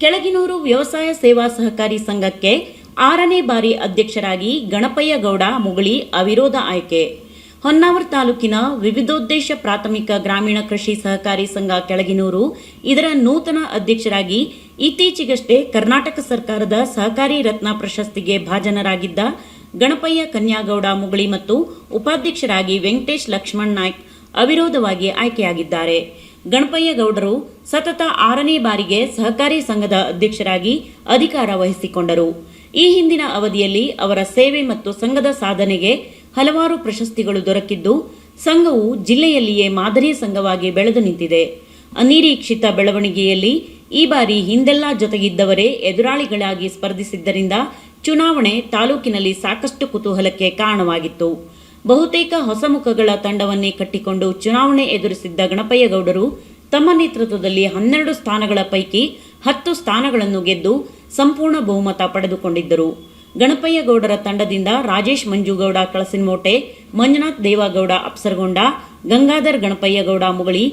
ಕೆಳಗಿನೂರು ವ್ಯವಸಾಯ ಸೇವಾ ಸಹಕಾರಿ ಸಂಘಕ್ಕೆ ಆರನೇ ಬಾರಿ ಅಧ್ಯಕ್ಷರಾಗಿ ಗಣಪಯ್ಯ ಗೌಡ ಮುಗುಳಿ ಅವಿರೋಧ ಆಯ್ಕೆ. ಹೊನ್ನಾವರ ತಾಲೂಕಿನ ವಿವಿಧೋದ್ದೇಶ ಪ್ರಾಥಮಿಕ ಗ್ರಾಮೀಣ ಕೃಷಿ ಸಹಕಾರಿ ಸಂಘ ಕೆಳಗಿನೂರು ಇದರ ನೂತನ ಅಧ್ಯಕ್ಷರಾಗಿ ಇತ್ತೀಚೆಗಷ್ಟೇ ಕರ್ನಾಟಕ ಸರ್ಕಾರದ ಸಹಕಾರಿ ರತ್ನ ಪ್ರಶಸ್ತಿಗೆ ಭಾಜನರಾಗಿದ್ದ ಗಣಪಯ್ಯ ಕನ್ಯಾಗೌಡ ಮುಗಳಿ ಮತ್ತು ಉಪಾಧ್ಯಕ್ಷರಾಗಿ ವೆಂಕಟೇಶ್ ಲಕ್ಷ್ಮಣ್ ನಾಯ್ಕ್ ಅವಿರೋಧವಾಗಿ ಆಯ್ಕೆಯಾಗಿದ್ದಾರೆ. ಗಣಪಯ್ಯ ಗೌಡರು ಸತತ ಆರನೇ ಬಾರಿಗೆ ಸಹಕಾರಿ ಸಂಘದ ಅಧ್ಯಕ್ಷರಾಗಿ ಅಧಿಕಾರ ವಹಿಸಿಕೊಂಡರು. ಈ ಹಿಂದಿನ ಅವಧಿಯಲ್ಲಿ ಅವರ ಸೇವೆ ಮತ್ತು ಸಂಘದ ಸಾಧನೆಗೆ ಹಲವಾರು ಪ್ರಶಸ್ತಿಗಳು ದೊರಕಿದ್ದು, ಸಂಘವು ಜಿಲ್ಲೆಯಲ್ಲಿಯೇ ಮಾದರಿ ಸಂಘವಾಗಿ ಬೆಳೆದು ನಿಂತಿದೆ. ಅನಿರೀಕ್ಷಿತ ಬೆಳವಣಿಗೆಯಲ್ಲಿ ಈ ಬಾರಿ ಹಿಂದೆಲ್ಲ ಜೊತೆಗಿದ್ದವರೇ ಎದುರಾಳಿಗಳಾಗಿ ಸ್ಪರ್ಧಿಸಿದ್ದರಿಂದ ಚುನಾವಣೆ ತಾಲೂಕಿನಲ್ಲಿ ಸಾಕಷ್ಟು ಕುತೂಹಲಕ್ಕೆ ಕಾರಣವಾಗಿತ್ತು. ಬಹುತೇಕ ಹೊಸ ಮುಖಗಳ ತಂಡವನ್ನೇ ಕಟ್ಟಿಕೊಂಡು ಚುನಾವಣೆ ಎದುರಿಸಿದ್ದ ಗಣಪಯ್ಯಗೌಡರು ತಮ್ಮ ನೇತೃತ್ವದಲ್ಲಿ ಹನ್ನೆರಡು ಸ್ಥಾನಗಳ ಪೈಕಿ ಹತ್ತು ಸ್ಥಾನಗಳನ್ನು ಗೆದ್ದು ಸಂಪೂರ್ಣ ಬಹುಮತ ಪಡೆದುಕೊಂಡಿದ್ದರು. ಗಣಪಯ್ಯಗೌಡರ ತಂಡದಿಂದ ರಾಜೇಶ್ ಮಂಜುಗೌಡ ಕಳಸಿನಮೋಟೆ ಮಂಜುನಾಥ್ ದೇವಾಗೌಡ, ಅಪ್ಸರ್ಗೊಂಡ, ಗಂಗಾಧರ್ ಗಣಪಯ್ಯಗೌಡ ಮುಗಳಿ,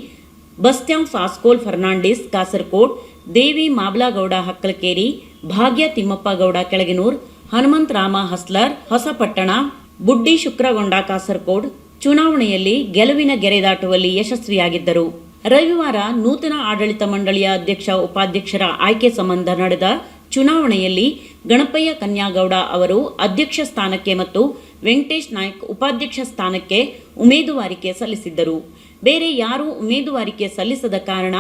ಬಸ್ತ್ಯಾಂ ಫಾಸ್ಕೋಲ್ ಫರ್ನಾಂಡಿಸ್ ಕಾಸರಕೋಟ್ ದೇವಿ ಮಾಬ್ಲಾಗೌಡ ಹಕ್ಕಲಕೇರಿ, ಭಾಗ್ಯ ತಿಮ್ಮಪ್ಪಗೌಡ, ಕೆಳಗಿನೂರ್ ಹನುಮಂತ ರಾಮ ಹಸ್ಲರ್, ಹೊಸಪಟ್ಟಣ ಬುಡ್ಡಿ ಶುಕ್ರಗೊಂಡ ಕಾಸರಕೋಡ್ ಚುನಾವಣೆಯಲ್ಲಿ ಗೆಲುವಿನ ಗೆರೆ ದಾಟುವಲ್ಲಿ ಯಶಸ್ವಿಯಾಗಿದ್ದರು. ರವಿವಾರ ನೂತನ ಆಡಳಿತ ಮಂಡಳಿಯ ಅಧ್ಯಕ್ಷ, ಉಪಾಧ್ಯಕ್ಷರ ಆಯ್ಕೆ ಸಂಬಂಧ ನಡೆದ ಚುನಾವಣೆಯಲ್ಲಿ ಗಣಪಯ್ಯ ಕನ್ಯಾಗೌಡ ಅವರು ಅಧ್ಯಕ್ಷ ಸ್ಥಾನಕ್ಕೆ ಮತ್ತು ವೆಂಕಟೇಶ್ ನಾಯ್ಕ್ ಉಪಾಧ್ಯಕ್ಷ ಸ್ಥಾನಕ್ಕೆ ಉಮೇದುವಾರಿಕೆ ಸಲ್ಲಿಸಿದ್ದರು. ಬೇರೆ ಯಾರೂ ಉಮೇದುವಾರಿಕೆ ಸಲ್ಲಿಸದ ಕಾರಣ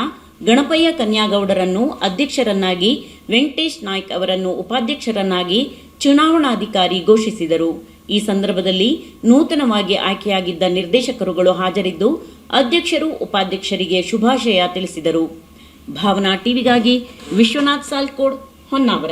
ಗಣಪಯ್ಯ ಕನ್ಯಾಗೌಡರನ್ನು ಅಧ್ಯಕ್ಷರನ್ನಾಗಿ, ವೆಂಕಟೇಶ್ ನಾಯ್ಕ್ ಅವರನ್ನು ಉಪಾಧ್ಯಕ್ಷರನ್ನಾಗಿ ಚುನಾವಣಾಧಿಕಾರಿ ಘೋಷಿಸಿದರು. ಈ ಸಂದರ್ಭದಲ್ಲಿ ನೂತನವಾಗಿ ಆಯ್ಕೆಯಾಗಿದ್ದ ನಿರ್ದೇಶಕರುಗಳು ಹಾಜರಿದ್ದು ಅಧ್ಯಕ್ಷರು, ಉಪಾಧ್ಯಕ್ಷರಿಗೆ ಶುಭಾಶಯ ತಿಳಿಸಿದರು. ಭಾವನಾ ಟಿವಿಗಾಗಿ ವಿಶ್ವನಾಥ್ ಸಾಲ್ಕೋಡ್ ಹೊನ್ನಾವರ.